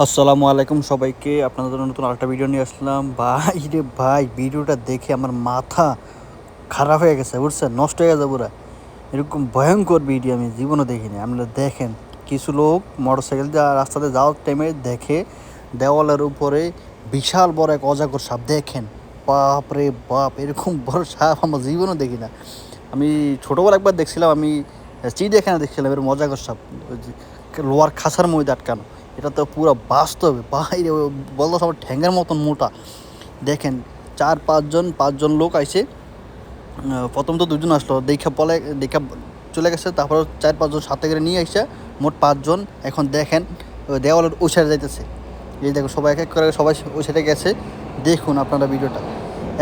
আসসালামু আলাইকুম সবাইকে। আপনাদের নতুন আরেকটা ভিডিও নিয়ে আসলাম। ভাই রে ভাই, ভিডিওটা দেখে আমার মাথা খারাপ হয়ে গেছে, বুঝছেন? নষ্ট হয়ে গেছে পুরা। এরকম ভয়ঙ্কর ভিডিও আমি জীবনে দেখিনি। আপনারা দেখেন, কিছু লোক মোটর সাইকেল দিয়ে রাস্তাতে যাওয়ার টাইমে দেখে দেওয়ালের উপরে বিশাল বড় এক অজাগর সাপ। দেখেন, বাপ রে বাপ, এরকম বড় সাপ আমার জীবনও দেখি না আমি ছোটোবেলা একবার দেখছিলাম, আমি চিড়িয়াখানা দেখছিলাম, এরকম অজাগর সাপ যে লোয়ার খাসার মধ্যে আটকানো এটা তো পুরো বাস্তবে, বাইরে বলতো সব ঠ্যাঙ্গের মতন মোটা। দেখেন, চার, পাঁচজন পাঁচজন লোক আইসে প্রথম তো দুজন আসলো, দেখা বলে, দেখা চলে গেছে, তারপর চার, পাঁচজন সাথে করে নিয়ে আসছে মোট পাঁচজন, এখন দেখেন দেওয়ালের ওই সাইডে যাইতেছে। এই দেখো, সবাই এক এক করে সবাই ওই সাইডে গেছে, দেখুন আপনারা ভিডিওটা।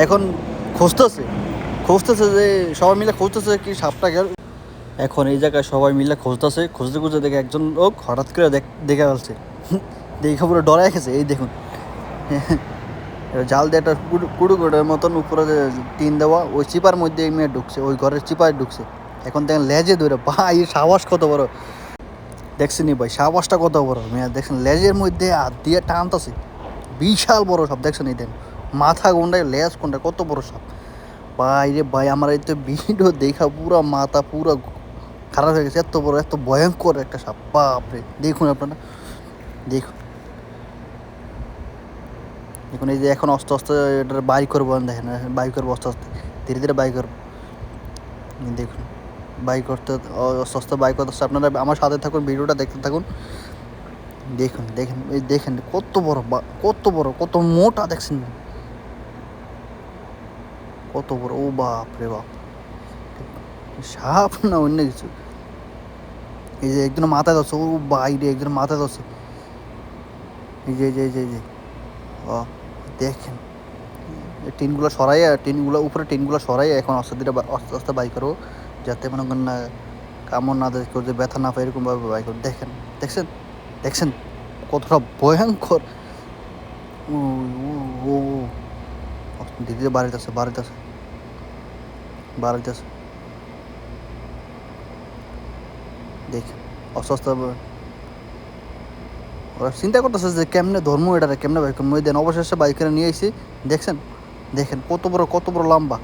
এখন খুঁজতেছে খুঁজতেছে যে, সবাই মিলে খুঁজতেছে কি সাপটা গেল। এখন এই জায়গায় সবাই মিলে খুঁজতেছে, খুঁজতে খুঁজতে দেখে একজন লোক হঠাৎ করে দেখ- দেখে ফেলছে। দেখে পুরো ডরাই গেছে এই দেখুন। জাল দিয়ে একটা কুড়ু- কুড়ু কুড়ের মতন উপরে টিন দেওয়া, ওই চিপার মধ্যে এই মেয়ে ঢুকছে, ওই ঘরের চিপায় ঢুকছে। এখন দেখেন লেজে ধরে, ভাই সাহস কত বড়। দেখছেনি ভাই, সাহসটা কত বড়, মেয়ে, দেখছেন লেজের মধ্যে আর দিয়ে টানতেছে। বিশাল বড় সাপ, দেখছেন এই দেন মাথা কোনটায় লেজ কোনটা কত বড় সাপ। ভাই রে ভাই, আমার এই তো ভিডিও দেখা, পুরো মাথা, পুরো খারাপ হয়ে গেছে, এত বড়, এত ভয়ঙ্কর একটা সাপ, বাপরে। দেখুন আপনারা। দেখুন। দেখুন, এই যে এখন আস্তে আস্তে এটা বাই করব আমি, দেখেন বাই করব আস্তে আস্তে ধীরে ধীরে বাই করব। দেখুন বাই করতে আস্তে আস্তে বাই করতে আস্তে আপনারা আমার সাথে থাকুন, ভিডিওটা দেখতে থাকুন। দেখুন, দেখেন, এই দেখেন কত বড় কত বড়, কত মোটা দেখছেন। কত বড়, ও বাপ রে বাপ। সাপ না অন্য কিছু। এই যে একজন মাথায় ধরছে, ও বাইরে একজন মাথায় ধরছে। এই যে যে যে ও, দেখেন। টিনগুলো সরাই টিনগুলো, উপরে টিনগুলো সরাই এখন আস্তে ধীরে আস্তে আস্তে বাই করো যাতে মনে করেন না, কামড় না দেয় যে ব্যথা না পায় এরকমভাবে বাই করো দেখেন, দেখছেন? দেখছেন? কতটা ভয়ঙ্কর। ও ও ধীরে ধীরে বাড়িতেছে বাড়িতেছে বাড়িতেছে দেখেন অস্বস্থ চিন্তা করতেছে যে কেমনে ধর্ম এটা কেমনে বাইক মই দেন অবশেষে বাইকের নিয়ে আসি দেখছেন? দেখেন কত বড় কত বড় লম্বা।